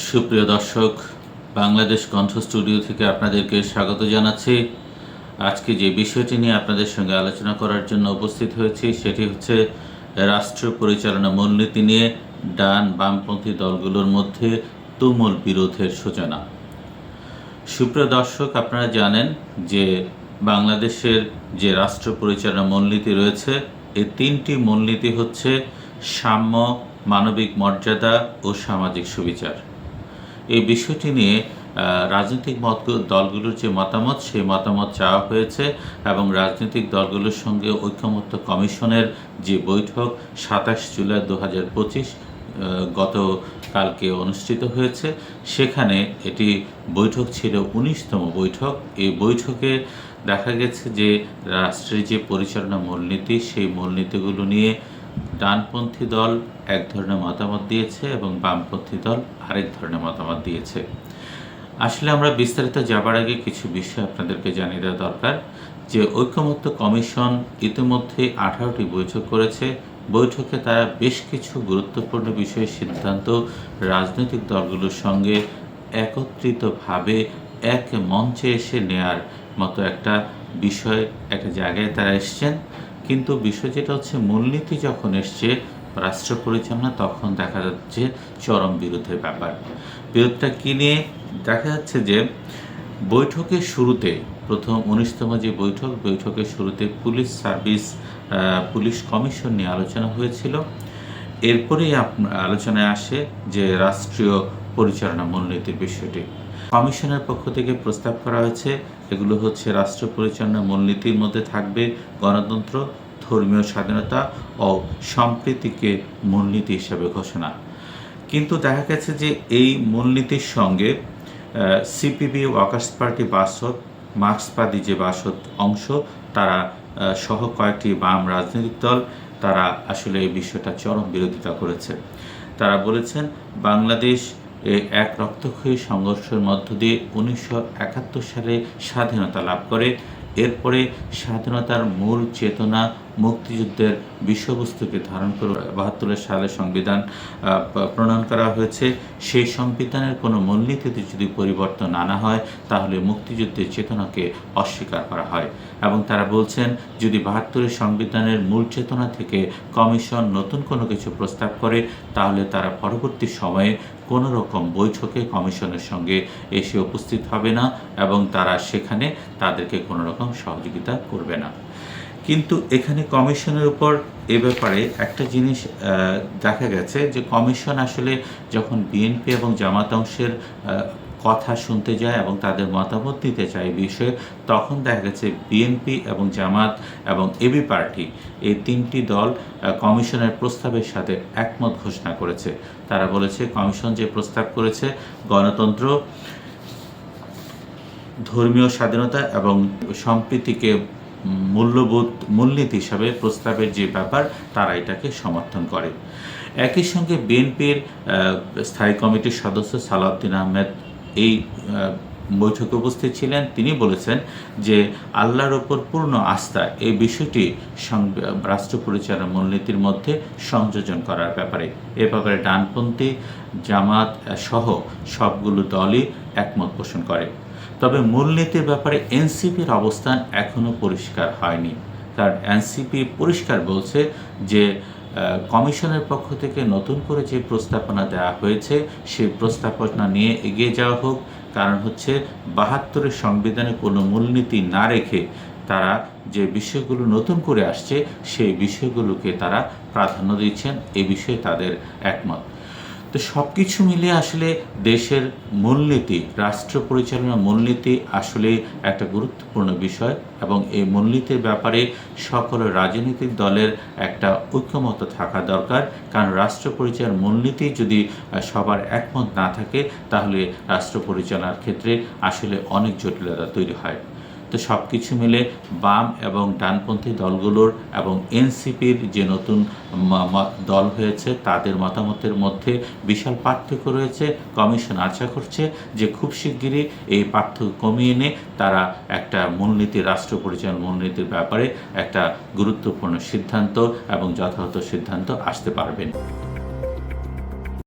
সুপ্রিয় দর্শক, বাংলাদেশ কণ্ঠ স্টুডিও থেকে আপনাদেরকে স্বাগত জানাচ্ছি। আজকে যে বিষয়টি নিয়ে আপনাদের সঙ্গে আলোচনা করার জন্য উপস্থিত হয়েছি, সেটি হচ্ছে রাষ্ট্র পরিচালনা মূলনীতি নিয়ে ডান বামপন্থী দলগুলোর মধ্যে তুমুল বিরোধের সূচনা। সুপ্রিয় দর্শক, আপনারা জানেন যে বাংলাদেশের যে রাষ্ট্র পরিচালনা মূলনীতি রয়েছে, এই তিনটি মূলনীতি হচ্ছে সাম্য, মানবিক মর্যাদা ও সামাজিক সুবিচার। এই বিষয়টি নিয়ে রাজনৈতিক মত দলগুলোর যে মতামত, সেই মতামত চাওয়া হয়েছে এবং রাজনৈতিক দলগুলোর সঙ্গে ঐক্যমত্য কমিশনের যে বৈঠক, সাতাশ জুলাই দু হাজার পঁচিশ গতকালকে অনুষ্ঠিত হয়েছে। সেখানে এটি বৈঠক ছিল উনিশতম বৈঠক। এই বৈঠকে দেখা গেছে যে, রাষ্ট্রের যে পরিচালনা মূলনীতি, সেই মূলনীতিগুলো নিয়ে ডানপন্থী দল এক ধরনের মতামত দিয়েছে এবং বামপন্থী দল আরেক ধরনের মতামত দিয়েছে। আসলে আমরা বিস্তারিত যাবার আগে কিছু বিষয় আপনাদেরকে জানিয়ে দেওয়া দরকার, যে ঐক্যমত্য কমিশন ইতিমধ্যে আঠারোটি বৈঠক করেছে। বৈঠকে তারা বেশ কিছু গুরুত্বপূর্ণ বিষয়ে সিদ্ধান্ত রাজনৈতিক দলগুলোর সঙ্গে একত্রিতভাবে এক মঞ্চে এসে নেয়ার মতো একটা বিষয়, একটা জায়গায় তারা এসছেন। কিন্তু বিষয় যেটা হচ্ছে, মূলনীতি যখন এসছে রাষ্ট্র পরিচালনা তখন দেখা যাচ্ছে চরম বিরোধের ব্যাপার। বিরোধটা কী নিয়ে? দেখা যাচ্ছে যে, বৈঠকের শুরুতে, প্রথম উনিশতম যে বৈঠক, বৈঠকের শুরুতে পুলিশ সার্ভিস পুলিশ কমিশন নিয়ে আলোচনা হয়েছিল। এরপরেই আলোচনায় আসে যে, রাষ্ট্রীয় পরিচালনা মূলনীতির বিষয়টি। কমিশনের পক্ষ থেকে প্রস্তাব করা হয়েছে। এগুলো হচ্ছে রাষ্ট্র পরিচালনার মূলনীতির মধ্যে থাকবে, গণতন্ত্র, ধর্মীয় স্বাধীনতা ও সম্প্রীতিকে মূলনীতি হিসেবে ঘোষণা। কিন্তু দেখা গেছে যে এই মূলনীতির সঙ্গে সিপিবি ওয়ার্কার্স পার্টি বাসদ, মার্ক্সবাদী যে বাসদ অংশ, তারা সহ কয়েকটি বাম রাজনৈতিক দল, তারা আসলে এই বিষয়টা চরম বিরোধিতা করেছে। তারা বলেছেন, বাংলাদেশ এক রক্তক্ষয়ী সংঘর্ষের মধ্য দিয়ে উনিশশো একাত্তর সালে স্বাধীনতা লাভ করে। এরপরে স্বাধীনতার মূল চেতনা মুক্তিযুদ্ধের বিষয়বস্তুকে ধারণ করে বাহাত্তরের সালে সংবিধান প্রণয়ন করা হয়েছে। সেই সংবিধানের কোনো মূলনীতিতে যদি পরিবর্তন আনা হয়, তাহলে মুক্তিযুদ্ধের চেতনাকে অস্বীকার করা হয়। এবং তারা বলছেন, যদি বাহাত্তরের সংবিধানের মূল চেতনা থেকে কমিশন নতুন কোনো কিছু প্রস্তাব করে, তাহলে তারা পরবর্তী সময়ে কোনো রকম বৈঠকে কমিশনের সঙ্গে এসে উপস্থিত হবে না এবং তারা সেখানে তাদেরকে কোনো রকম সহযোগিতা করবে না। কিন্তু এখানে কমিশনের উপর এ ব্যাপারে একটা জিনিস দেখা গেছে যে কমিশন আসলে যখন বিএনপি এবং জামাত অংশের কথা শুনতে যায় এবং তাদের মতামত দিতে চায় এই বিষয়ে, তখন দেখা গেছে বিএনপি এবং জামাত এবং এবি পার্টি এই তিনটি দল কমিশনের প্রস্তাবের সাথে একমত ঘোষণা করেছে। তারা বলেছে, কমিশন যে প্রস্তাব করেছে, গণতন্ত্র, ধর্মীয় স্বাধীনতা এবং সম্প্রীতিকে মূল্যবোধ, মূলনীতি হিসাবে প্রস্তাবের যে ব্যাপার, তারা এটাকে সমর্থন করে। একই সঙ্গে বিএনপির স্থায়ী কমিটির সদস্য সালাউদ্দিন আহমেদ এই বৈঠকে উপস্থিত ছিলেন। তিনি বলেছেন যে আল্লাহর ওপর পূর্ণ আস্থা এই বিষয়টি রাষ্ট্র পরিচালনা মূলনীতির মধ্যে সংযোজন করার ব্যাপারে। এ ব্যাপারে ডানপন্থী জামাত সহ সবগুলো দলই একমত পোষণ করে। তবে মূলনীতির ব্যাপারে এনসিপির অবস্থান এখনও পরিষ্কার হয়নি। কারণ এনসিপি পরিষ্কার বলছে যে কমিশনের পক্ষ থেকে নতুন করে যে প্রস্তাবনা দেওয়া হয়েছে, সেই প্রস্তাবনা নিয়ে এগিয়ে যাওয়া হোক। কারণ হচ্ছে বাহাত্তরের সংবিধানে কোনো মূলনীতি না রেখে তারা যে বিষয়গুলো নতুন করে আসছে, সেই বিষয়গুলোকে তারা প্রাধান্য দিচ্ছেন। এ বিষয়ে তাদের একমত। তো সব কিছু মিলিয়ে আসলে দেশের মূলনীতি, রাষ্ট্র পরিচালনার মূলনীতি আসলে একটা গুরুত্বপূর্ণ বিষয় এবং এই মূলনীতির ব্যাপারে সকল রাজনৈতিক দলের একটা ঐক্যমত থাকা দরকার। কারণ রাষ্ট্র পরিচালনার মূলনীতি যদি সবার একমত না থাকে, তাহলে রাষ্ট্র পরিচালনার ক্ষেত্রে আসলে অনেক জটিলতা তৈরি হয়। তো সব কিছু মিলে বাম এবং ডানপন্থী দলগুলোর এবং এনসিপির যে নতুন দল হয়েছে, তাদের মতামতের মধ্যে বিশাল পার্থক্য রয়েছে। কমিশন আশা করছে যে খুব শিগগিরই এই পার্থক্য কমিয়ে এনে তারা একটা মূলনীতি, রাষ্ট্র পরিচালনা মূলনীতির ব্যাপারে একটা গুরুত্বপূর্ণ সিদ্ধান্ত এবং যথাযথ সিদ্ধান্ত আসতে পারবেন।